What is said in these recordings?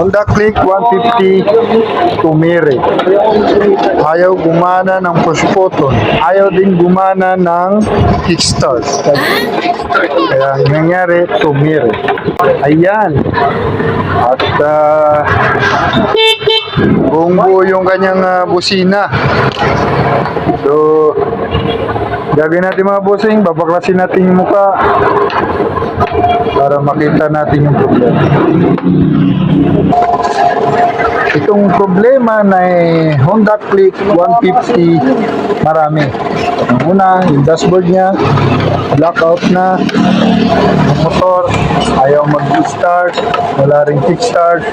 Honda Click 150 tumiri. Ayaw gumana ng push button. Ayaw din gumana ng kickstart. Kaya ang nangyari, tumiri. Ayan. At uh, buong buo yung kanyang ah, busina. So, gagawin natin mga bossing, babaklasin natin yung muka para makita natin yung problema. Itong problema na eh, Honda Click 150, marami. Ang una, yung dashboard niya, blackout na, motor, ayaw mag-start, wala rin kickstart.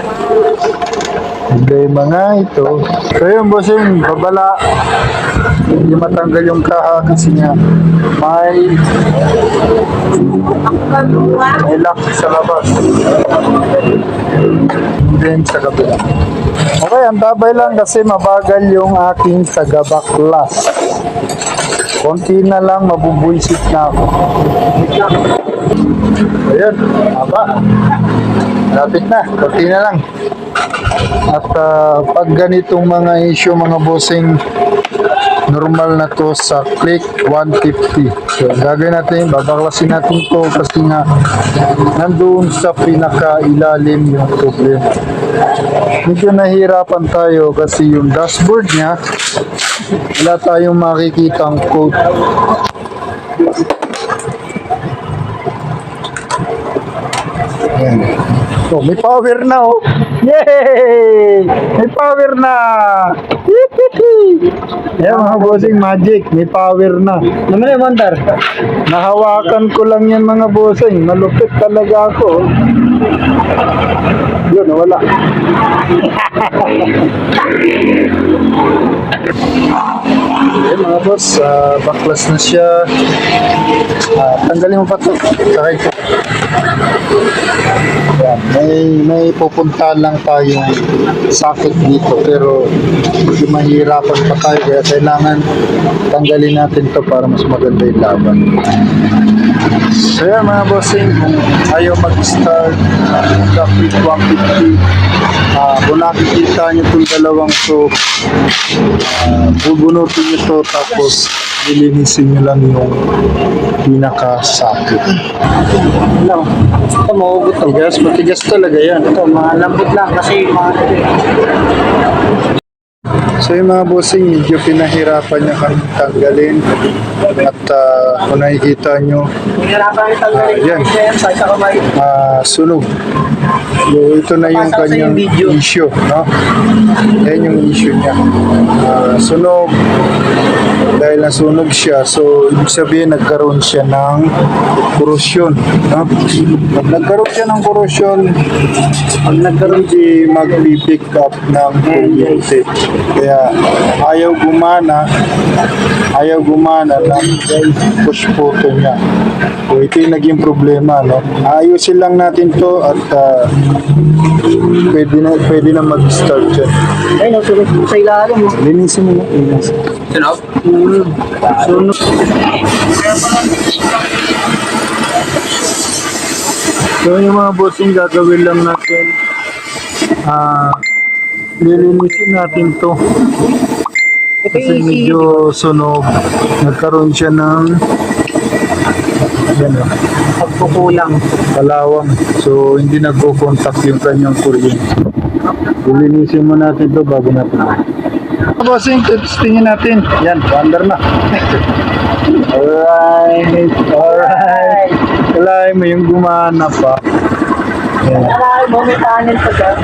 Problema nga ito. So yun, bossing, babala. Hindi matanggal yung kaha kasi nga may may lock sa labas. Then sa kabila. Okay, ang tabay lang kasi mabagal yung aking taga-baklas. Konti na lang, mabubuisit na ako. Ayun, haba. Lapit na, konti na lang. At ah, pag ganitong mga issue, mga bossing, normal na to sa click 150. So, gagawin natin, babaklasin natin to kasi nga nandoon sa pinaka-ilalim yung problema. Medyo nahirapan tayo kasi yung dashboard niya, wala tayong makikita ang code. Ayan. Oh, may power na oh. Yay! May power na! Ayan mga bossing, magic. May power na. Naman yung wonder. Nahawakan ko lang yan mga bossing. Malupit talaga ako. Yun, wala. Boss, ah, baklas na siya. Ah, tanggalin mo pa to. Sakay ko. Ayan, may, may pupunta lang tayong socket dito pero medyo mahirapan pa tayo kaya kailangan tanggalin natin to para mas maganda yung laban. So yan mga bossing, kung ayaw mag-start ng Capit 150, ah kung nakikita nyo itong dalawang to, ah, bubunutin nyo to tapos lilinisin nyo lang yung pinaka-socket. Ano? Ito, mahugot to. Matigas, matigas talaga yan. Ito, mga lambot lang kasi mga So yung mga bossing, medyo pinahirapan niya kami tanggalin at ah, kung nakikita nyo, Ah, yan. ah, sunog. So ito na yung kanyang issue, no? Yan yung issue niya. Ah, sunog. Dahil nasunog siya, so ibig sabihin nagkaroon siya ng korosyon. No? Pag nagkaroon siya ng korosyon, pag nagkaroon di mag-pick up ng kuryente. Kaya ayaw gumana, ayaw gumana ng push photo niya. So ito yung naging problema, no? Ayusin lang natin to at ah, pwede na pwede na mag-start yan. Ay, nasunod po sa ilalim. oh. Linisin mo na. Linisin. Sunod? Sunod. So yung mga bossing gagawin lang natin ah lilinisin natin to kasi medyo sunog nagkaroon siya ng yan oh, pagkukulang. kalawang so hindi nagko-contact yung kanyang kuryente lilinisin mo natin to bago natin Bossing, testingin natin. Yan, under na. alright, alright. Kalahin mo yung gumana pa. Yan. Ay, mo may tunnel pa dyan.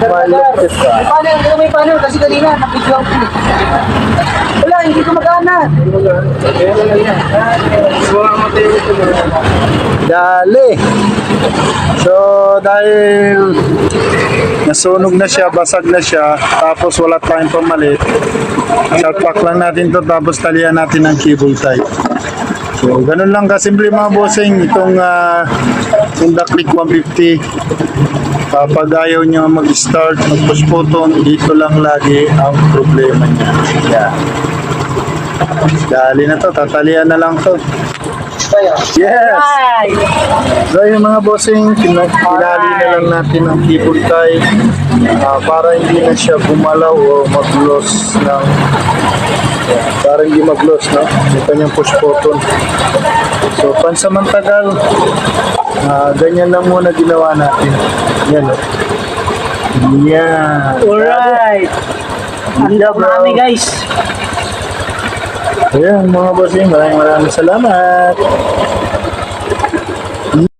Malupit ka. May panel, ko may panel kasi kanina, napidyo ako. Wala, hindi ko magana. Dali! So, dahil nasunog na siya, basag na siya, tapos wala tayong pamalit, salpak lang natin to tapos talian natin ng cable tie. So, ganun lang kasimple mga bossing, itong uh, Honda Click 150. Kapag ayaw nyo mag-start, mag-push button, dito lang lagi ang problema niya. Yan. Dali na to, tatalian na lang to. Yes! Ay! So yung mga bossing, pinag- pinali na lang natin ang cable tie ah, para hindi na siya gumalaw o mag-loss ng para hindi mag-loss no? yung kanyang push button. So pansamantagal, ah, ganyan lang muna ginawa natin. Yan o. Yan. Alright! Yeah, bro. Mami guys! Ayan mga bossing, maraming maraming salamat.